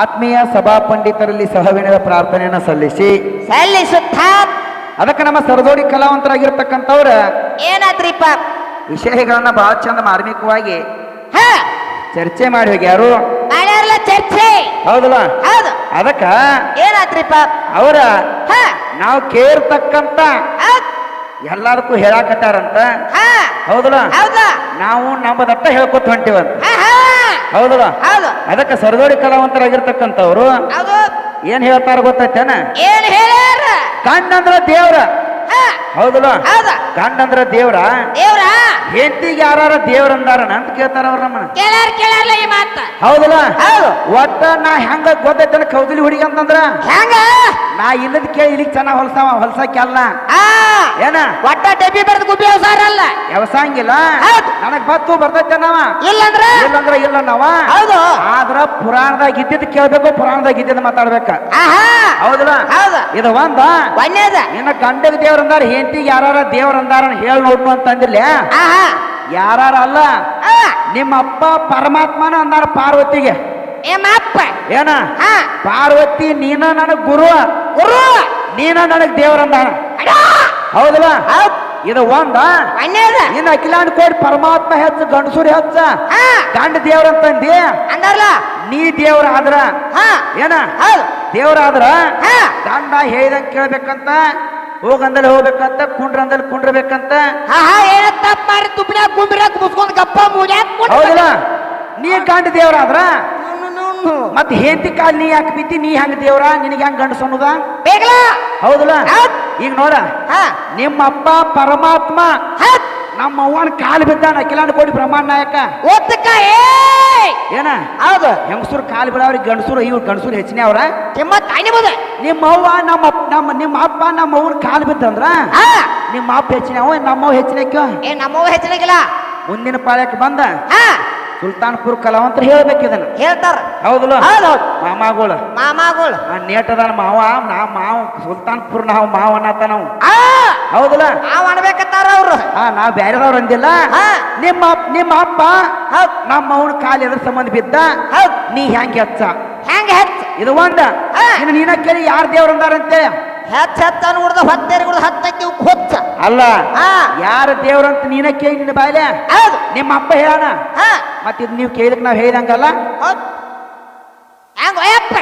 ಆತ್ಮೀಯ ಸಭಾ ಪಂಡಿತರಲ್ಲಿ ಸಹವಿನದ ಪ್ರಾರ್ಥನೆಯನ್ನು ಸಲ್ಲಿಸಿ. ಸಲ್ಲಿಸುತ್ತ. ಅದಕ್ಕೆ ನಮ್ಮ ಸರದೋಡಿ ಕಲಾವಂತರಾಗಿರ್ತಕ್ಕಂಥವ್ರ ಏನಾದ್ರಿಪ್ಪ? ವಿಷಯಗಳನ್ನ ಬಹಳ ಚಂದ ಮಾರ್ಮಿಕವಾಗಿ ಹ. ಚರ್ಚೆ ಮಾಡಿ ಹೋಗ್ಯಾರು ಯಾರು? ಚರ್ಚೆ. ಹೌದಲ್ಲ? ಹೌದು. ಅದಕ್ಕ ಏನಾದ್ರಿಪ್ಪ? ಅವರ ಹ. ನಾವು ಕೇರ್ತಕ್ಕಂತ ಎಲ್ಲದಕ್ಕೂ ಹೇಳಾಕತ್ತಾರಂತ? ಹ. ಹೌದಲ್ಲ? ಹೌದಾ. ನಾವು ನಮ್ಮದಟ್ಟ ಹೇಳ್ಕೊತ ಹೊಂಟಿವಂತ. ಹೌದಲ್ಲ? ಹೌದು. ಅದಕ್ಕೆ ಸರದೋಡಿ ಕಲಾವಂತರಾಗಿರ್ತಕ್ಕಂಥವ್ರು ಹೌದು. ಏನ್ ಹೇಳ್ತಾರ ಗೊತ್ತೈತೇನ? ಏನ್ ಹೇಳ್ಯಾರ? ಕಣ್ಣಂದ್ರ ದೇವ್ರ. ಹೌದಲ್ಲ? ಹೌದ. ಗಂಡಂದ್ರ ದೇವ್ರ? ದೇವ್ರ? ಹೆಂಡತಿಗೆ ಯಾರ ದೇವ್ರ ಅಂದಾರನ ಅಂತ ಕೇಳ್ತಾರ ಅವ್ರ ನಮ್ಮನ್ನ. ಕೇಳಾರ ಕೇಳಾರ್ಲ ಈ ಮಾತ. ಹೌದಲ್ಲ? ಹೌದು. ಒಟ್ಟ ನಾ ಹೆಂಗ ಗೊತ್ತೈತನ ಕೌದಲಿ ಹುಡುಗಿ ಅಂತಂದ್ರ? ಹೆಂಗ? ನಾ ಇಲ್ಲದ ಕೇಳಿ ಇಲ್ಲಿಗೆ ಚೆನ್ನಾಗಿ ಹೊಲ್ಸಾವ ಹೊಲ್ಸಕ್ಕೆಲ್ಲ ಆ. ಏನ? ಒಟ್ಟ ಡಬ್ಬಿ ಬರೆದು ಗುಬ್ಬಿ ಅವಸಾರಲ್ಲ ವ್ಯವಸಾಯಂಗಿಲ್ಲ? ಹೌದ್. ನನಗ್ ಬತ್ತು ಬರ್ತೈತೆ ನಾವ? ಇಲ್ಲಂದ್ರ? ಇಲ್ಲಂದ್ರ ಇಲ್ಲ ನಾವ? ಹೌದು. ಆದ್ರ ಪುರಾಣದಾಗ ಇದ್ದಿದ್ ಕೇಳ್ಬೇಕು ಪುರಾಣದಾಗ ಇದ್ದಿದ್ ಮಾತಾಡ್ಬೇಕ. ಆಹಾ. ಹೌದಲ್ಲ? ಹೌದು. ಇದು ಒಂದ? ಒಂದೇದ ಇನ್ನ ಗಂಡಗ ದೇವ್ರ ಅಂದಾರ ಹೆಂಡತಿಗೆ ಯಾರ ದೇವ್ರ ಅಂದಾರ ಹೇಳಿ ನೋಡ್ನು ಅಂತಂದಿಲ್ಲ ಹಾ ಯಾರ ಅಲ್ಲ? ನಿಮ್ಮ ಅಪ್ಪ ಪರಮಾತ್ಮನ ಅಂದಾರ ಪಾರ್ವತಿಗೆ. ಏನ? ಪಾರ್ವತಿ ನೀನ ನನಗ್ ಗುರು. ಗುರು. ನೀನ ನನಗ್ ದೇವ್ರ ಅಂದಾರ. ಹೌದಲ್ಲ? ಇದು ಒಂದ. ನೀನ್ ಅಖಿಲಾಂಡ್ ಕೋಟಿ ಪರಮಾತ್ಮ ಹೆಚ್ಚ ಗಂಡಸೂರಿ ಹೆಚ್ಚ. ಗಂಡ ದೇವ್ರ ಅಂತಂದಿ ಅಂದಾರಲ್ಲ ನೀ ದೇವ್ರ ಆದ್ರ. ಏನ? ದೇವ್ರ ಆದ್ರ? ಗಂಡ ಹೇಳ್ದಂಗ್ ಕೇಳ್ಬೇಕಂತ. ಹೋಗಂದಲ್ಲಿ ಹೋಗ್ಬೇಕಂತ ಕುಂಡ್ರಂದಲ್ಲಿ ಕುಂಡ್ರಬೇಕಂತ. ಹಾ ಹಾ ಏನ ತಪ್ಪ ಮಾಡಿ ಮುಸ್ಕೊಂಡ್ ಗಪ್ಪ ಮೂಡ್ಯಾಕ ಹೌದಲ್ಲ? ನೀ ಗಂಡ ದೇವ್ರ ಆದ್ರ ಮತ್ ಹೆಂಡತಿ ಕಾಲ್ ನೀ ಯಾಕೆ ಬಿತ್ತಿ? ನೀ ಹಂಗ ದೇವ್ರ? ನಿನಗೆ ಹೆಂಗ್ ಗಂಡಸ ಅನ್ನೋದ? ಬೇಗಲ. ಹೌದಲ್ಲ? ಹೌದ್. ಈಗ ನೋಡ. ನಿಮ್ಮ ಅಪ್ಪ ಪರಮಾತ್ಮ ನಮ್ಮ ಅವ್ವನ ಕಾಲು ಬಿದ್ದಾನ ಕಿಲಾಂಡ್ ಕೋಟಿ ಬ್ರಹ್ಮಾಂಡ ನಾಯಕ. ಒತ್ತಕ ಏ ಏನ? ಹೌದು. ಹೆಂಗಸೂರು ಕಾಲು ಬಿಡವ್ರಿ ಗಂಡಸೂರು ಇವ್ರು ಗಂಡಸೂರು ಹೆಚ್ಚಿನ ಅವ್ರ. ನಿಮ್ಮ ತಾಯಿ ಬುದ ನಿಮ್ಮ ಅವ್ವ ನಮ್ಮ ನಮ್ಮ ನಿಮ್ಮ ಅಪ್ಪ ನಮ್ಮ ಅವ್ವನ ಕಾಲು ಬಿದ್ದಂದ್ರ? ನಿಮ್ಮ ಅಪ್ಪ ಹೆಚ್ಚಿನ ಅವ ಅವ್ವ ಹೆಚ್ಚಿನಕ್ಕು ಏ ನಮ್ಮ ಅವ್ವ ಹೆಚ್ಚಿನಾಗಿಲ್ಲ. ಮುಂದಿನ ಪಾಳ್ಯಕ್ಕೆ ಬಂದ? ಸುಲ್ತಾನ್ಪುರ್ ಕಲಾವಂತರು ಹೇಳ್ಬೇಕು ಇದನ್ನ ಹೇಳ್ತಾರ. ಹೌದಲ್ಲ? ಹೌದ್ ಹೌದ್. ಮಾಮಾಗಳು. ಮಾಮಾಗಳು. ಆ ನೇಟದಾನ ಮಾವ ನಾ ಮಾವ ಸುಲ್ತಾನ್ಪುರ್ ನಾವು ಮಾವ ಅನ್ನತ್ತ ನಾವು ಆ ಹೌದಲ್ಲ? ನಾವ್ ಅನ್ಬೇಕತ್ತಾರ ಅವ್ರು. ಆ ನಾವ್ ಬ್ಯಾರೆದವ್ರು ಅಂದಿಲ್ಲ. ಹಾ. ನಿಮ್ಮ ಅಪ್- ನಿಮ್ಮ ಅಪ್ಪ ಹೌದ್. ನಮ್ಮ ಅವನ ಕಾಲು ಎದ್ರ ಸಂಬಂಧ ಬಿದ್ದ? ಹೌದ್. ನೀ ಹೆಂಗ್ ಹೆಚ್ಚ? ಹೆಂಗ ಹೆಚ್ಚ? ಇದು ಒಂದ. ಹಾ. ಇನ್ನು ನೀನ ಕೇಳಿ ಯಾರ ದೇವ್ರ ಅಂದಾರಂತೆ ಹೆಚ್ಚ ಹೆಚ್ಚ ಅನ್ಗುಡ್ದ ಹೊತ್ತೇರಿಗುಡ್ದ ಹತ್ತಕ್ಕೆ ಹುಚ್ಚ. ಅಲ್ಲ. ಹಾ. ಯಾರ ದೇವ್ರಂತ ನೀನ ಕೇಳಿ ನಿನ್ನ ಬಾಯ್ಲೆ? ಹೌದು. ನಿಮ್ಮ ಅಪ್ಪ ಹೇಳಣ. ಹಾ. ಮತ್ತೆ ಇದು ನೀವು ಕೇಳಿದಕ್ ನಾವ್ ಹೇಳಿದಂಗಲ್ಲ? ಹೌದ್. ಹೆಂಗ ಅಯ್ಯಪ್ಪ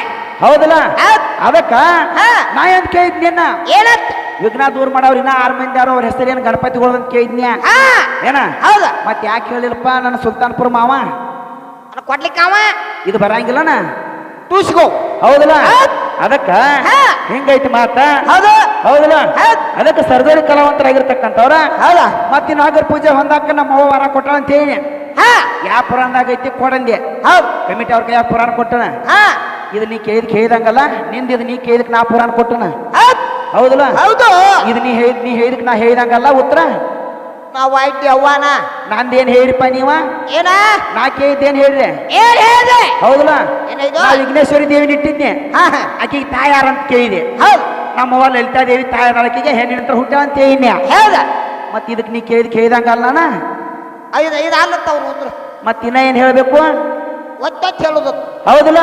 ಹೌದಲ್ಲ? ಹೌದ್. ಅದಕ್ಕ ಹಾ. ನಾ ಏನ್ ಕೇಳಿದ್ ನಿನ್ನ? ಏನಂತ? ವಿಘ್ನ ದೂರ ಮಾಡವ್ರ ಇನ್ನ ಆರು ಮಂದಿ ಯಾರೋ ಅವ್ರ ಹೆಸರು ಏನು ಗಣಪತಿಗಳು ಅಂತ ಕೇಳಿದ್ನ್ಯ? ಹಾ. ಏನ? ಹೌದು. ಮತ್ ಯಾಕೆ ಹೇಳಿಲ್ಲಪ್ಪ? ನನ್ನ ಸುಲ್ತಾನ್ಪುರ ಮಾವ. ಅವ್ನ ಕೊಡ್ಲಿಕ್ಕೆ ಅವ. ಇದು ಬರಂಗಿಲ್ಲನ? ತೂಸ್ಕೋ. ಹೌದಲ್ಲ? ಹೌದ್. ಅದಕ್ಕ ಹಾ. ಹಿಂಗೈತಿ ಮಾತ? ಹೌದು. ಹೌದಲ್ಲ? ಹೌದ್. ಅದಕ್ಕೆ ಸರ್ದಾರಿ ಕಲಾವಂತರಾಗಿರ್ತಕ್ಕಂಥವ್ರ? ಹೌದಾ. ಮತ್ತಿನ ನಾಗರ ಪೂಜೆ ಹೊಂದಾಕ ನಮ್ಮ ಅವ್ವ ವರ ಕೊಟ್ಟಾಳ ಅಂತ ಹೇಳಿ. ಹಾ. ಯಾವ ಪುರಾಣದಾಗ ಐತಿ ಕೊಡಂದೆ ಹೌದ್. ಕಮಿಟಿ ಅವ್ರ ಕೈ ಪುರಾಣ ಕೊಟ್ಟನ? ಹಾ. ಇದು ನೀ ಕೇಳಿದ್ ಕೇಳಿದಂಗಲ್ಲ? ನಿಂದ ಇದು ನೀ ಕೇಳಿದಕ್ ನಾ ಪುರಾಣ ಕೊಟ್ಟನ? ಹೌದ್. ಹೌದಲ್ಲ? ಹೌದು. ಇದು ನೀ ಹೇಳಿದ್ ನೀ ಹೇಳಿದಕ್ಕೆ ನಾ ಹೇಳಿದಂಗಲ್ಲ ಉತ್ತರ? ನಾ ವೈಟ್ ಅವ್ವಾನ. ನಂದೇನ್ ಹೇಳಿಪ್ಪ ನೀವ? ಏನ? ನಾ ಕೇಳಿದ್ದೇನ್ ಹೇಳ್ರಿ ಏನ್ ಹೇಳಿದೆ? ಹೌದಲ್ಲ? ಏನಿದು? ನಾ ವಿಘ್ನೇಶ್ವರಿ ದೇವಿನ ಇಟ್ಟಿದ್ನೆ ಹಾ ಹಾ. ಆಕೆಗೆ ತಾಯಾರ ಅಂತ ಕೇಳಿದೆ. ಹೌದು. ನಮ್ಮವ್ವ ಲಲಿತಾ ದೇವಿ ತಾಯಾರ ಆಕೆಗೆ ಹೆಣ್ಣಿನ ಹತ್ರ ಹುಟ್ಟ ಅಂತ ಹೇಳಿದ್ನೆ. ಹೇಳ್ದ ಮತ್ ಇದಕ್ ನೀ ಕೇಳಿದ್ ಕೇಳಿದಂಗಲ್ಲ ನಾನು ಐದು ಐದು ಅಲ್ಲತ್ತ ಅವ್ರು ಉತ್ತರ ಮತ್ ಇನ್ನ ಏನ್ ಹೇಳ್ಬೇಕು? ಒತ್ತೊತ್ತು ಹೇಳುದು. ಹೌದಲ್ಲ?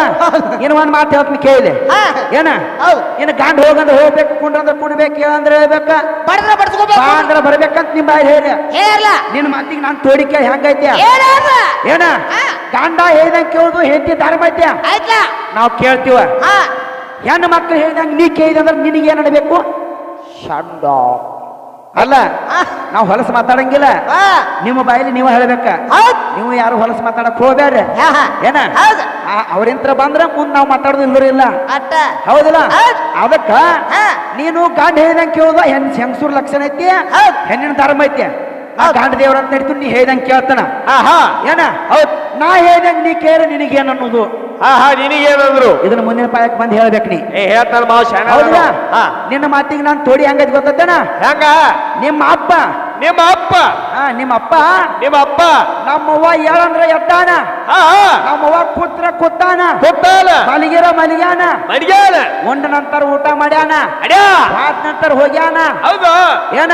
ಇನ್ನು ಒಂದು ಮಾತು ಹೇಳ್ತೀನಿ ಕೇಳಿದೆ. ಏನ? ಇನ್ನು ಗಂಡ ಹೋಗಂದ್ರೆ ಹೋಗ್ಬೇಕು ಕುಂಡ್ರಂದ್ರೆ ಕುಡ್ಬೇಕು ಅಂದ್ರೆ ಹೇಳ್ಬೇಕ. ಬಡದ್ರ ಬಡ್ಸ್ಕೋಬೇಕು. ಅಂದ್ರೆ ಬರ್ಬೇಕಂತ ನಿಮ್ ಬಾಯಿ ಹೇಳಿ ಹೇಳಲ್ಲ ನಿನ್ನ ಮಾತಿಗೆ ನಾನು ತೋಡಿಕೆ ಹೆಂಗೈತೆ? ಏನ? ಗಾಂಡ ಗಂಡ ಹೇಳ್ದಂಗೆ ಕೇಳುದು ಹೆಂಡತಿ ಧರ್ಮ ಐತೆ? ಆಯ್ತಾ ನಾವು ಕೇಳ್ತೀವ? ಹೆಣ್ಣು ಮಕ್ಳು ಹೇಳ್ದಂಗೆ ನೀ ಕೇಳಿದ್ರೆ ಅಂದ್ರೆ ನಿನಗೆ ಏನ್ ನಡಬೇಕು ಶಂಡ ಅಲ್ಲ ನಾವು ಹೊಲಸು ಮಾತಾಡಂಗಿಲ್ಲ. ನಿಮ್ಮ ಬಾಯಲ್ಲಿ ನೀವು ಹೇಳಬೇಕ. ನೀವು ಯಾರು ಹೊಲಸು ಮಾತಾಡಕ್ ಹೋಗ್ಬೇಡ್ರಿ ಏನ? ಹೌದು. ಅವ್ರಿಂತ್ರ ಬಂದ್ರ ಮುಂದ್ ನಾವು ಮಾತಾಡೋದು ಇಲ್ಲರೂ ಇಲ್ಲ. ಹೌದಲ್ಲ? ಹೌದ್. ಅದಕ್ಕ ನೀನು ಗಂಡ ಹೇಳ್ದಂಗೆ ಕೇಳುದ ಹೆಣ್ ಹೆಂಗಸೂರ್ ಲಕ್ಷಣ ಐತಿ. ಹೆಣ್ಣಿನ ಧರ್ಮ ಐತಿ? ಗಾಂಡ ದೇವ್ರ ಅಂತ ನಡೀತು ನೀ ಹೇಳ್ದಂಗೆ ಕೇಳ್ತಾನ. ಏನ? ಹೌದ್. ನಾ ಹೇಳ್ದಂಗೆ ನೀ ಕೇಳ ನಿನಗೇನು ಅನ್ನೋದು? ಹಾ ಹಾ ನಿನಗೇನಂದ್ರು ಇದನ್ನ ಮುಂದಿನ ಪಾಯಕ್ಕೆ ಬಂದು ಹೇಳ್ಬೇಕು ನೀ ಏ ಹೇಳ್ತಾರ ಮಾವ ಶಾಣ ಹೌದಾ ನಿನ್ನ ಮಾತಿಗೆ ನಾನು ತೋಡಿ ಹಂಗೈತಿ ಗೊತ್ತೇನ ಹೆಂಗ? ನಿಮ್ಮ ಅಪ್ಪ ನಿಮ್ಮ ಅಪ್ಪ. ಹಾ ನಿಮ್ಮ ಅಪ್ಪ. ನಿಮ್ಮ ಅಪ್ಪ. ನಮ್ಮವ್ವ ಹೇಳಂದ್ರ ಎದ್ದಾನ? ಹಾ ನಮ್ಮವ್ವ ಕೂತ್ರ ಕೂತಾನ? ಮಲಗಿರ ಮಲಗ್ಯಾನ? ಮಡ್ಗ್ಯಾನ ಉಂಡ ನಂತರ ಊಟ ಮಾಡ್ಯಾನ? ಅಡ್ಯಾ. ಆದ ನಂತರ ಹೋಗ್ಯಾನ? ಹೌದು. ಏನ?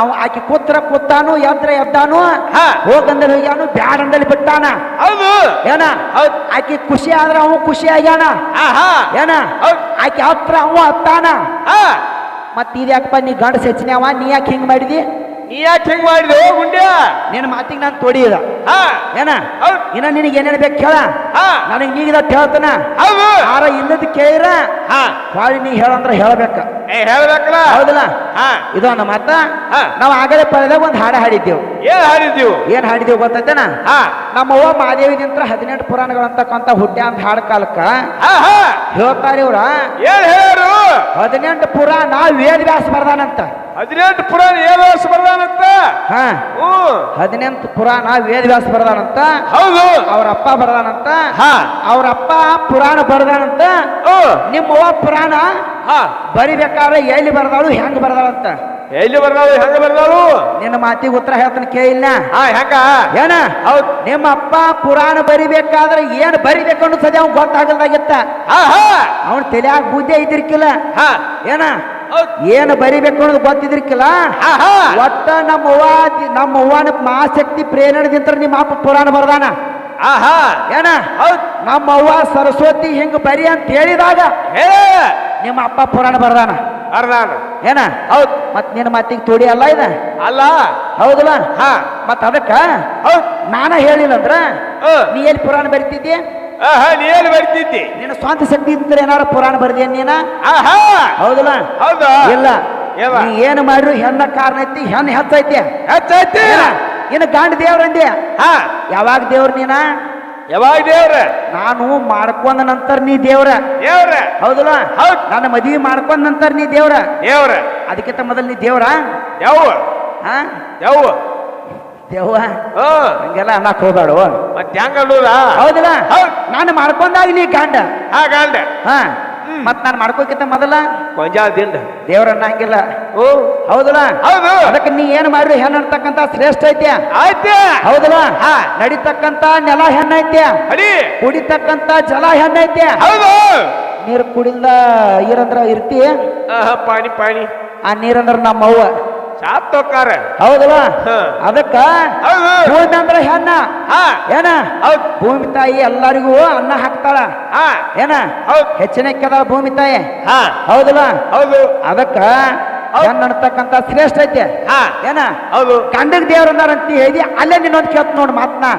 ಅವ ಆಕಿ ಕೂತ್ರ ಕೂತಾನು ಎದ್ರ ಎದ್ದಾನು? ಹಾ. ಹೋಗಂದಲ್ಲಿ ಹೋಗ್ಯಾನು ಬ್ಯಾಡಂದಲ್ಲಿ ಬಿಟ್ಟಾನ? ಹೌದು. ಏನ? ಆಕಿ ಖುಷಿ ಆದ್ರೆ ಅವ ಖುಷಿ ಆಗ್ಯಾನ? ಏನ? ಆಕಿ ಹತ್ರ ಅವ ಹತ್ತಾನ ಹಾ. ಮತ್ ಇದ್ಯಾಕಪ್ಪ ನೀ ಗಂಡ ಸೆಚ್ನ್ಯಾವ ನೀ ಯಾಕೆ ಹಿಂಗ್ ಮಾಡಿದಿ? ನೀ ಯಾಕೆ ಹಿಂಗ್ ಗುಂಡ್ಯ! ನಿನ್ನ ಮಾತಿಗೆ ನಾನು ತೊಡಿಯದ. ಹಾ. ಏನ? ಹೌದ್. ಇನ್ನ ನಿನಗೆ ಏನೇನು ಬೇಕು ಕೇಳ. ಹಾ. ನನಗೆ ನೀಗಿದ ಹೇಳ್ತಾನ ಹೌದು. ಯಾರ ಇಲ್ಲದ ಕೇಳಿರ? ಹಾ. ಹೊಳ್ಳಿ ನೀ ಹೇಳಂದ್ರ ಹೇಳ್ಬೇಕ. ಏ ಹೇಳ್ಬೇಕಲ್ಲ? ಹೌದಲ್ಲ? ಹಾ. ಇದು ಒಂದು ಮಾತ. ಹಾ. ನಾವು ಆಗಲೇ ಪಡೆದಾಗ ಒಂದು ಹಾಡ ಹಾಡಿದ್ದೇವು. ಏನ್ ಹಾಡಿದ್ದೀವು? ಏನ್ ಹಾಡಿದೇವು ಗೊತ್ತೈತೇನ? ಹಾ. ನಮ್ಮವ್ವ ಮಾದೇವಿದಿಂತ್ರ ಹದಿನೆಂಟು ಪುರಾಣಗಳಂತಕ್ಕಂಥ ಹುಟ್ಟ್ಯ ಅಂತ ಹಾಡ ಕಾಲಕ್ಕ. ಹಾ ಹಾ. ಹೇಳ್ತಾರೆ ಇವ್ರ ಏನ್ ಹೇಳು ಹದಿನೆಂಟು ಪುರಾಣ ವೇದ ವ್ಯಾಸ ಬರ್ದಾನಂತ. ಹದಿನೆಂಟು ಪುರಾಣ ವೇದವ್ಯಾಸ ಬರ್ದಾನಂತ? ಹಾ. ಹದಿನೆಂಟು ಪುರಾಣ ವೇದವ್ಯಾಸ ಬರ್ದಾನಂತ? ಹೌದು. ಅವ್ರ ಅಪ್ಪ ಬರ್ದಾನಂತ? ಹಾ. ಅವ್ರ ಅಪ್ಪ ಪುರಾಣ ಬರ್ದಾನಂತ? ನಿಮ್ಮ ಪುರಾಣ ಹಾ. ಬರಿಬೇಕಾದ್ರೆ ಎಲ್ಲಿ ಬರ್ದಾಳು ಹೆಂಗ್ ಬರ್ದಾಳಂತ? ಎಲ್ಲಿ ಬರ್ದಾಳು ಹೆಂಗ ಬರ್ದಾಳು? ನಿನ್ನ ಮಾತಿಗೆ ಉತ್ತರ ಹೇಳ್ತಾನೆ ಕೇಳಿಲ್ಲ. ಹಾ ಹೆಂಗ? ಏನ? ಹೌದು. ನಿಮ್ಮ ಅಪ್ಪ ಪುರಾಣ ಬರಿಬೇಕಾದ್ರೆ ಏನ್ ಬರಿಬೇಕು ಅನ್ನೋ ಸದ್ಯ ಅವ್ನ್ ಗೊತ್ತಾಗಲ್ದಾಗಿತ್ತ. ಹಾ ಹಾ. ಅವನ್ ತಲೆಯಾಗ ಬುದ್ಧಿ ಐತಿರ್ಕಿಲ್ಲ ಹಾ. ಏನ? ಏನ್ ಬರಿಬೇಕು ಅನ್ನೋದು ಹಾ ಒಟ್ಟ ನಮ್ಮ ಅವ್ವ ನಮ್ಮ ಅವ್ವನ ಮಹಾಶಕ್ತಿ ಪ್ರೇರಣೆದಿಂತ ನಿಮ್ಮ ಅಪ್ಪ ಪುರಾಣ ಬರ್ದಾನ. ಆಹಾ. ಏನ? ನಮ್ಮ ಅವ್ವ ಸರಸ್ವತಿ ಹಿಂಗ ಬರಿ ಅಂತ ಹೇಳಿದಾಗ ನಿಮ್ಮ ಅಪ್ಪ ಪುರಾಣ ಬರ್ದಾನ. ಬರ್ದಾನ. ಏನ? ಹೌದ್. ಮತ್ ನಿನ್ನ ಮಾತಿಗೆ ತೋಡಿ ಅಲ್ಲ ಇದ? ಅಲ್ಲ. ಹೌದಲ್ಲ? ಹಾ. ಮತ್ ಅದಕ್ಕ? ನಾನ ಹೇಳಿಲ್ಲ ಅಂದ್ರ. ನೀ ಎಲ್ಲಿ ಪುರಾಣ ಬರಿತಿದ್ದಿ? ಹಾ ಹಾ ನೀ ಎಲ್ಲಿ ಬರ್ತಿದ್ದಿ ನಿನ್ನ ಸ್ವಂತ ಶಕ್ತಿ ಇದ್ರೆ ಏನಾರ ಪುರಾಣ ಬರ್ದೇನ್ ನೀನ? ಆಹಾ. ಹೌದಲ್ಲ? ಹೌದಾ? ಇಲ್ಲ. ಏವ? ನೀ ಏನು ಮಾಡ್ರು ಹೆಣ್ಣ ಕಾರಣ ಐತಿ ಹೆಣ್ಣು ಹೆಚ್ಚೈತಿ ಹೆಚ್ಚೈತಿ? ಇನ್ನು ಗಂಡ ದೇವ್ರ ಅಂದೆ ಹಾ. ಯಾವಾಗ ದೇವ್ರ ನೀನ? ಯಾವಾಗ ದೇವ್ರ? ನಾನು ಮಾಡ್ಕೊಂಡ ನಂತರ ನೀ ದೇವ್ರ. ದೇವ್ರ? ಹೌದಲ್ಲ? ಹೌದ್. ನನ್ನ ಮದುವೆ ಮಾಡ್ಕೊಂಡ ನಂತರ ನೀ ದೇವ್ರ. ದೇವ್ರ. ಅದಕ್ಕಿಂತ ಮೊದಲು ನೀ ದೇವ್ರ? ಯಾವ ಹಾ? ಯಾವ ದೇವ್ವ ಓ ಹಂಗೆಲ್ಲ ಅನ್ನಕ್ ಹೋಗ್ಬೇಡ ಮತ್ತೆ ಹೆಂಗ ಹೌದಲ್ಲ? ಹೌದ್. ನಾನು ಮಾಡ್ಕೊಂಡಾಗ ನೀ ಗಂಡ. ಹಾ ಗಂಡ. ಹಾ. ಮತ್ ನಾನು ಮಾಡ್ಕೋಕಿಂತ ಮೊದಲ? ಗೊಂಜಾಳ ದಿಂಡ ದೇವ್ರನ್ನ ಹಂಗಿಲ್ಲ ಓ ಹೌದಲ್ಲ? ಹೌದು. ಅದಕ್ಕೆ ನೀ ಏನು ಮಾಡ್ರಿ? ಹೆಣ್ಣು ಅಂತಕ್ಕಂತ ಶ್ರೇಷ್ಠ ಐತ್ಯ? ಆಯ್ತ ಹೌದಲ್ಲ? ಹಾ. ನಡಿತಕ್ಕಂತ ನೆಲ ಹೆಣ್ಣೈತ್ಯ ಅಡಿ ಕುಡಿತಕ್ಕಂತ ಜಲ ಹೆಣ್ಣೈತ್ಯ ಹೌದು. ನೀರು ಕುಡಿಲ್ದ ನೀರಂದ್ರ ಇರ್ತಿ ಆಹಾ, ಪಾಣಿ ಪಾಣಿ. ಆ ನೀರಂದ್ರ ನಮ್ಮವ್ವ. ಸಾತ್ ತೊಕ್ಕಾರ ಹೌದಲ್ಲ. ಅದಕ್ಕ ಭೂಮಿ ಅಂದ್ರೆ ಹೆಣ್ಣ. ಏನ? ಭೂಮಿ ತಾಯಿ ಎಲ್ಲರಿಗೂ ಅನ್ನ ಹಾಕ್ತಾಳ. ಹಾ. ಏನ? ಹೆಚ್ಚಿನ ಹೆಚ್ಚಿನ ಭೂಮಿ ತಾಯಿ. ಹಾ. ಹೌದಲ್ಲ? ಹೌದು. ಅದಕ್ಕ. ಹೆಣ್ಣು ಅನ್ನತಕ್ಕಂತ ಶ್ರೇಷ್ಠ ಐತೆ. ಹಾ. ಏನ? ಹೌದು. ಕಂಡಗ್ ದೇವ್ರ ಅಂದಾರಂತ ಹೇಳಿ ಅಲ್ಲೇ ನಿನ್ನೊಂದು ಕೇಳ್ತ ನೋಡ್ ಮಾತ್ನಾ.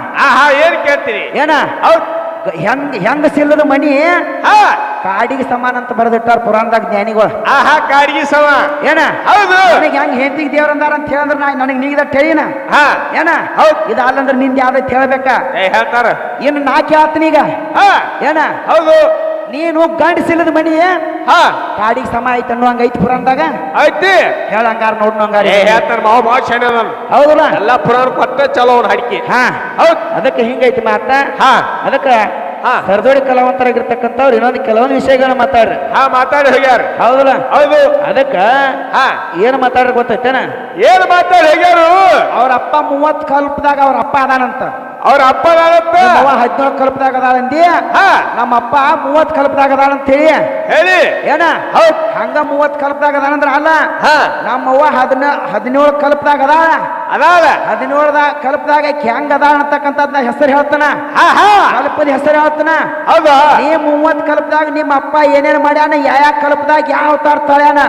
ಏನ್ ಕೇಳ್ತೀನಿ ಏನ? ಹೌದ್. ಹೆಂಗ್ ಹೆಂಗ ಸಿಲ್ಲದ ಮನಿ ಹಾ. ಕಾಡಿಗೆ ಸಮಾನ ಅಂತ ಬರೆದಿಟ್ಟಾರ ಪುರಾಣದಾಗ ಜ್ಞಾನಿಗಳು. ಆಹಾ ಕಾಡಿಗೆ ಸಮ. ಏನ? ಹೌದು. ನನಗೆ ಹೆಂಗ್ ಹೆಂಡತಿಗೆ ದೇವ್ರ ಅಂದಾರ ಅಂತ ಹೇಳಿದ್ರ ನಾ ನನಗೆ ನೀಗಿದ ಹೇಳಿನ ಹಾ. ಏನ? ಹೌದು. ಇದು ಅಲ್ಲಂದ್ರ ನಿಂದ ಯಾವ್ದೈತಿ ಹೇಳ್ಬೇಕ? ಹೇಳ್ತಾರ. ಇನ್ನು ನಾ ಕೇಳ್ತೀನಿ ಈಗ. ಹಾ. ಏನ? ಹೌದು. ನೀನು ಗಂಡಸಿಲ್ಲದ ಮಣಿಯೇ ಹಾ. ಕಾಡಿಗೆ ಸಮ ಐತೆ ಅನ್ನೋ ಹಂಗ ಐತಿ ಪುರಾಣದಾಗ? ಐತಿ ಹೇಳಂಗಾರ ನೋಡ್ ಹಂಗಾರ ಏ ಹೇಳ್ತಾರ ಮಾವ ಭಾಳ ಶಾಣೆ ಅದಾನ. ಹೌದಲ್ಲ? ಎಲ್ಲ ಪುರಾಣ ಕೊಟ್ಟ ಚಲೋ ಅವ್ನ ಹಡಿಕೆ. ಹಾ. ಹೌದು. ಅದಕ್ಕೆ ಹಿಂಗೈತಿ ಮಾತ? ಹಾ. ಅದಕ್ಕೆ ಸರ್ದೋಡಿ ಸರದೋಡಿ ಕಲಾವಂತರಾಗಿರ್ತಕ್ಕಂಥವ್ರು ಇನ್ನೊಂದು ಕೆಲವೊಂದು ವಿಷಯಗಳನ್ನ ಮಾತಾಡ್ರಿ. ಹಾ ಮಾತಾಡಿ ಹೇಗ್ಯಾರ. ಹೌದಲ್ಲ? ಹೌದು. ಅದಕ್ಕ ಹಾ. ಏನು ಮಾತಾಡ್ರಿ ಗೊತ್ತೈತೇನ? ಏನ್ ಮಾತಾಡಿ ಹೋಗ್ಯಾರು? ಅವ್ರ ಅಪ್ಪ ಮೂವತ್ ಕಲ್ಪದಾಗ ಅವ್ರ ಅಪ್ಪ ಅದಾನಂತ. ಅವ್ರ ಅಪ್ಪ ಹದಿನೇಳು ಕಲ್ಪದಾಗ ಅದಾಳಂದಿ ಹಾ. ನಮ್ಮ ಅಪ್ಪ ಮೂವತ್ ಕಲ್ಪದಾಗ ಅದಾಳಂತ ಹೇಳಿ ಹೇಳಿ. ಏನ? ಹೌದ್. ಹಂಗ ಮೂವತ್ ಕಲ್ಪದಾಗ ಅಂದ್ರ ಅಲ್ಲ. ಹಾ. ನಮ್ಮವ್ವ ಹದಿನ ಹದಿನೇಳು ಕಲ್ಪದಾಗ ಅದಾಳ. ಅದಾವ ಹದಿನೇಳದ ಕಲ್ಪದಾಗ ಹೆಂಗ ಅದಾಳ ಅಂತಕ್ಕಂಥದ್ನ ಹೆಸರು ಹೇಳ್ತಾನ. ಕಲ್ಪದ ಹೆಸರು ಹೇಳ್ತಾನ. ಹೌದಾ. ನೀ ಮೂವತ್ ಕಲ್ಪದಾಗ ನಿಮ್ಮ ಅಪ್ಪ ಏನೇನ್ ಮಾಡ್ಯಾನ ಯಾವ ಕಲ್ಪದಾಗ ಯಾವ ತರ ತಳ್ಯಾನ.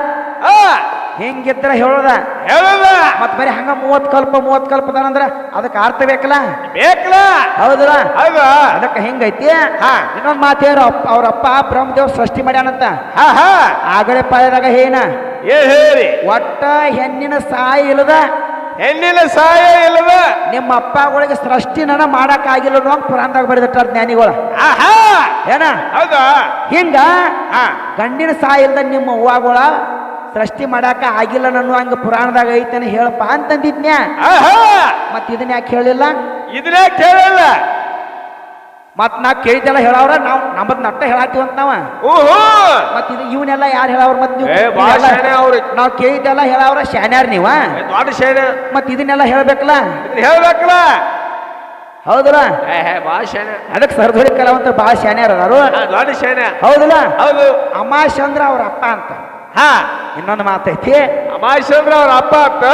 ಹಿಂಗಿದ್ರ ಹೇಳೋದ? ಹೇಳುದ? ಮತ್ ಬರೀ ಹಂಗ ಮೂವತ್ ಕಲ್ಪ ಮೂವತ್ ಕಲ್ಪದಾನಂದ್ರ ಅದಕ್ಕೆ ಅರ್ಥ ಬೇಕಲ್ಲ? ಬೇಕಲ್ಲ? ಹೌದಲ್ಲ ಹೌದು? ಅದಕ್ಕೆ ಹಿಂಗೈತಿ. ಇನ್ನೊಂದ್ ಮಾತು ಹೇಳು ಅಪ್ಪ ಅವ್ರ ಅಪ್ಪ ಬ್ರಹ್ಮದೇವ್ ಸೃಷ್ಟಿ ಮಾಡ್ಯಾನಂತ. ಹಾ ಹಾ. ಆಗಲೇ ಪಾಯದಾಗ ಹೇನ. ಹೇಳಿ? ಒಟ್ಟ ಹೆಣ್ಣಿನ ಸಾಯಿ ಇಲ್ಲದ? ಹೆಣ್ಣಿನ ಸಹಾಯ ಇಲ್ಲದ? ನಿಮ್ಮ ಅಪ್ಪಗಳಿಗೆ ಸೃಷ್ಟಿ ನನ್ನ ಮಾಡಕ್ ಆಗಿಲ್ಲ ಅನ್ನೋ ಪುರಾಣದಾಗ ಬರೆದಿಟ್ಟಾರ ಜ್ಞಾನಿಗಳು. ಏನ? ಹೌದಾ? ಹಿಂಗ ಗಂಡಿನ ಸಾಯಿ ಇಲ್ದ ನಿಮ್ಮ ಅವ್ವಗಳ ಸೃಷ್ಟಿ ಮಾಡಾಕ ಆಗಿಲ್ಲ ನಾನು ಹಂಗ ಪುರಾಣದಾಗ ಐತನ ಹೇಳಪ್ಪ ಅಂತಂದಿದ್ನ್ಯಾ? ಮತ್ ಇದನ್ನ ಯಾಕೆ ಹೇಳಿಲ್ಲ? ಇದನ್ನೇ ಕೇಳಿಲ್ಲ ಮತ್ ನಾ ಕೇಳಿದ್ದೆಲ್ಲ ಹೇಳವ್ರ ನಾವ್ ನಮ್ಮದ್ ನಟ್ಟ ಹೇಳಾತೀವಂತ ನಾವ. ಓಹೋ! ಮತ್ ಇದು ಇವನ್ನೆಲ್ಲ ಯಾರು ಹೇಳವ್ರ ಮತ್ ನೀವು. ನಾವ್ ಕೇಳಿದ್ದೆಲ್ಲ ಹೇಳವ್ರ ಶಾನ್ಯಾರ ನೀವ? ಮತ್ ಇದನ್ನೆಲ್ಲ ಹೇಳ್ಬೇಕಲ್ಲ? ಹೇಳ್ಬೇಕಲ್ಲ? ಹೌದಲ್ಲ? ಅದಕ್ಕೆ ಸರ್ದೊಳಿ ಕಲಾವಂತ ಬಾಳ ಶಾನ್ಯಾರ ಅದಾರು ಹೌದಲ್ಲ? ಹೌದು. ಅಮಾಶ್ ಅಂದ್ರ ಅವ್ರ ಅಪ್ಪ ಅಂತ. ಹಾ ಇನ್ನೊಂದು ಮಾತೈತಿ ಅಮಾಶಂದ್ರ ಅವ್ರ ಅಪ್ಪ ಅಂತ?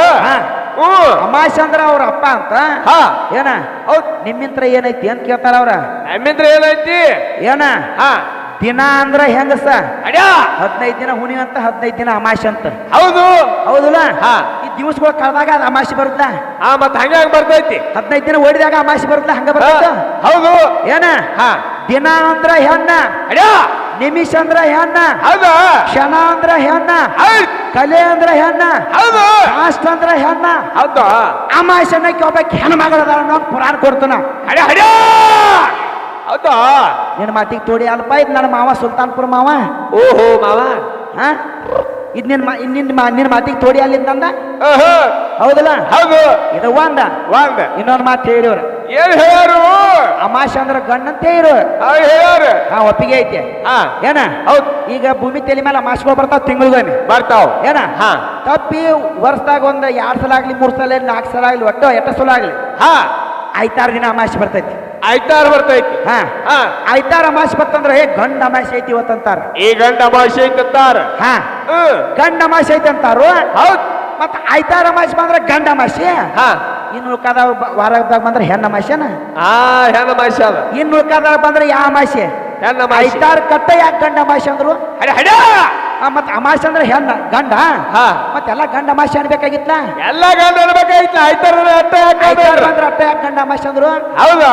ಹ್ಞೂ. ಅಮಾಶ್ ಅಂದ್ರ ಅವ್ರ ಅಪ್ಪ ಅಂತ? ಹಾ. ಏನ? ಹೌದ್ ನಿಮ್ಮಿಂತ್ರ ಏನೈತಿ ಅಂತ ಕೇಳ್ತಾರ ಅವ್ರ? ನಮ್ಮಿಂದ್ರ ಏನೈತಿ? ಏನ? ಹಾ. ದಿನ ಅಂದ್ರ ಹೆಂಗಸ? ಅಡ್ಯಾ. ಹದಿನೈದು ದಿನ ಹುಣಿ ಅಂತ ಹದಿನೈದು ದಿನ ಅಮಾಶ್ ಅಂತ. ಹೌದು. ಹೌದಲ್ಲ? ಹಾ. ಈ ದಿವಸಗಳು ಕಳೆದಾಗ ಅದು ಅಮಾಶೆ ಬರುತ್ತ? ಹಾ ಮತ್ ಹಂಗಾಗಿ ಬರ್ತೈತಿ. ಹದಿನೈದು ದಿನ ಓಡಿದಾಗ ಅಮಾಶೆ ಬರುತ್ತ? ಹಂಗ ಹಾ, ಹೌದು. ಏನ? ಹಾ. ದಿನ ಅಂದ್ರ ಹೆಣ್ಣ. ಅಡ್ಯಾ. ನಿಮಿಷ ಅಂದ್ರ ಹೆಣ್ಣ ಹೌದು. ಕ್ಷಣ ಅಂದ್ರ ಹೆಣ್ಣ ಕಲೆ ಅಂದ್ರ ಹೆಣ್ಣ ಹೌದು. ಕಾಸ್ಟ್ ಅಂದ್ರ ಹೆಣ್ಣ. ಹೌದು. ಅಮಾಶನಕ್ಕೆ ಒಬ್ಬ ಹೆಣ್ಣು ಮಗಳದ ಅನ್ನೋ ಪುರಾಣ ಕೊಡ್ತಾನ. ಅಡ್ಯಾ ಅಡ್ಯಾ ಹೌದಾ. ನಿನ್ನ ಮಾತಿಗೆ ತೋಡಿ ಅಲ್ಪ ಇದು ನನ್ನ ಮಾವ ಸುಲ್ತಾನ್ಪುರ ಮಾವ. ಓಹೋ ಮಾವ. ಹಾ? ಇದು ನಿನ್ನ ಮಾ ನಿನ್ನ ಮಾ ನಿನ್ನ ಮಾತಿಗೆ ತೋಡಿ ಅಲ್ಲಿಂದ ಹೌದಲ್ಲ? ಹೌದು. ಇದು ಒಂದ. ಒಂದ. ಇನ್ನೊಂದು ಮಾತು ಹೇಳಿವ್ರ. ಏನು ಹೇಳ್ಯಾರು? ಅಮಾಶ ಅಂದ್ರೆ ಗಂಡ ಅಂತ ಹೇಳಿರು ಅವ್ರು ಹೇಳ್ಯಾರು ಹಾ ಒಪ್ಪಿಗೆ ಐತೆ. ಹಾ. ಏನ? ಹೌದು. ಈಗ ಭೂಮಿ ತಲೆ ಮೇಲೆ ಅಮಾಶಗಳು ಬರ್ತಾವ ತಿಂಗಳಿಗೊಮ್ಮೆ. ಬರ್ತಾವ್. ಏನ? ಹಾ. ತಪ್ಪಿ ವರ್ಷದಾಗ ಒಂದ್ ಎರಡು ಸಲ ಆಗ್ಲಿ ಮೂರ್ ಸಲ ಆಗ್ಲಿ ನಾಲ್ಕು ಸಲ ಆಗ್ಲಿ ಒಟ್ಟು ಎಟ್ಟ ಸಲ ಆಗ್ಲಿ? ಹಾ. ಐತಾರು ದಿನ ಅಮಾಶೆ ಬರ್ತೈತಿ. ಐತಾರ ಬರ್ತೈತಿ. ಹಾ. ಹಾ. ಐತಾರ ಅಮಾಶೆ ಬರ್ತಂದ್ರ ಏ ಗಂಡ ಅಮಾಶೆ ಐತಿ ಇವತ್ತಂತಾರ. ಈ ಗಂಡ ಅಮಾಶೆ ಐತಿ ಅಂತಾರೆ. ಹಾ. ಗಂಡ ಅಮಾಶೆ ಐತಿ ಅಂತಾರು? ಹೌದ್. ಮತ್ತ ಐತಾರ ಅಮಾಶೆ ಬಂದ್ರ ಗಂಡ ಅಮಾಶೆ ಹಾ. ಇನ್ನು ಉಳ್ಕಾದ ವಾರದಾಗ ಬಂದ್ರೆ ಹೆಣ್ಣ ಮಾಸ್ಯನ? ಆ ಹೆಣ್ಣ ಮಾಸ್ಯ ಅದ. ಇನ್ನು ಉಳ್ಕಾದಾಗ ಬಂದ್ರೆ ಯಾ ಮಾಸ್ಯ? ಹೆಣ್ಣ ಐತಾರು ಕಟ್ಟ ಯಾಕೆ ಗಂಡ ಮಾಸ್ಯ ಅಂದ್ರು? ಮತ್ತೆ ಅಮಾಶೆ ಅಂದ್ರೆ ಹೆಣ್ಣ ಗಂಡ? ಹಾ. ಮತ್ತೆಲ್ಲ ಗಂಡ ಅಮಾಶೆ ಅನ್ಬೇಕಾಗಿತ್ತ ಎಲ್ಲ ಗಂಡ ಅನ್ಬೇಕಾಗಿತ್ತ ಐತಾರ ಅಟ್ಟ ಐತಾರ ಬಂದ್ರ ಅಟ್ಟ ಯಾಕೆ ಗಂಡ ಅಮಾಶೆ ಅಂದ್ರು? ಹೌದಾ?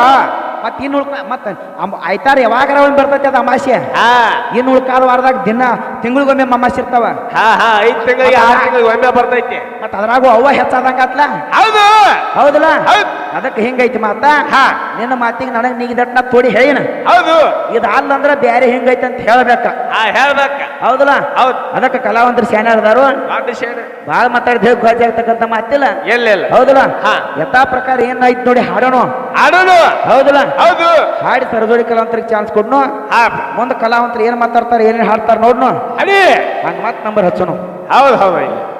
ಮತ್ ಇನ್ನು ಉಳ್ಕ ಮತ್ತೆ ಆಯ್ತಾರ ಐತಾರ ಯಾವಾಗಾರ ಒಂದು ಬರ್ತೈತೆ ಅದು ಅಮಾಸೆ ಹಾ. ಇನ್ನು ಉಳ್ಕಾದ ವಾರದಾಗ ದಿನ ತಿಂಗಳಿಗೊಮ್ಮೆ ಅಮಾಸೆ ಇರ್ತಾವ. ಹಾ ಹಾ ಐದು ತಿಂಗಳಿಗೆ ಆರು ತಿಂಗಳಿಗೆ ಒಮ್ಮೆ ಬರ್ತೈತಿ. ಮತ್ತ ಅದ್ರಾಗೂ ಅವ್ವ ಹೆಚ್ಚಾದಂಗಾತ್ಲ? ಹೌದು. ಹೌದಲ್ಲ? ಹೌದ್. ಅದಕ್ಕೆ ಹಿಂಗೈತಿ ಮಾತ? ಹಾ. ನಿನ್ನ ಮಾತಿಗೆ ನನಗೆ ನೀ ನಾ ತೋಡಿ ಹೇಳಿನ. ಹೌದು. ಇದು ಅಲ್ಲಂದ್ರ ಬ್ಯಾರೆ ಹಿಂಗೈತಿ ಅಂತ ಹೇಳ್ಬೇಕ. ಆ ಹೇಳ್ಬೇಕ. ಹೌದಲ್ಲ? ಹೌದು. ಅದಕ್ಕೆ ಕಲಾವಂತರು ಶಾನ್ಯಾರದಾರು ಬಾಳ ಮಾತಾಡಿದ ಗಾಜಿ ಆಗ್ತಕ್ಕಂತ ಮಾತಿಲ್ಲ. ಎಲ್ಲೆಲ್ಲ ಹೌದಲ್ಲ? ಹಾ. ಯಥಾ ಪ್ರಕಾರ ಏನಾಯ್ತು ನೋಡಿ ಹಾಡೋಣ. ಹಾಡೋಣ ಹೌದಲ್ಲ? ಹೌದು. ಹಾಡಿ ಸರದೋಡಿ ಕಲಾವಂತರಿಗೆ ಚಾನ್ಸ್ ಕೊಡ್ನು. ಮುಂದೆ ಕಲಾವಂತರು ಏನ್ ಮಾತಾಡ್ತಾರೆ ಏನೇನು ಹಾಡ್ತಾರೆ ನೋಡ್ನು. ಅಡಿ ಹಂಗ ಮತ್ತೆ ನಂಬರ್ ಹಚ್ಚೋಣ. ಹೌದು ಹೌದು.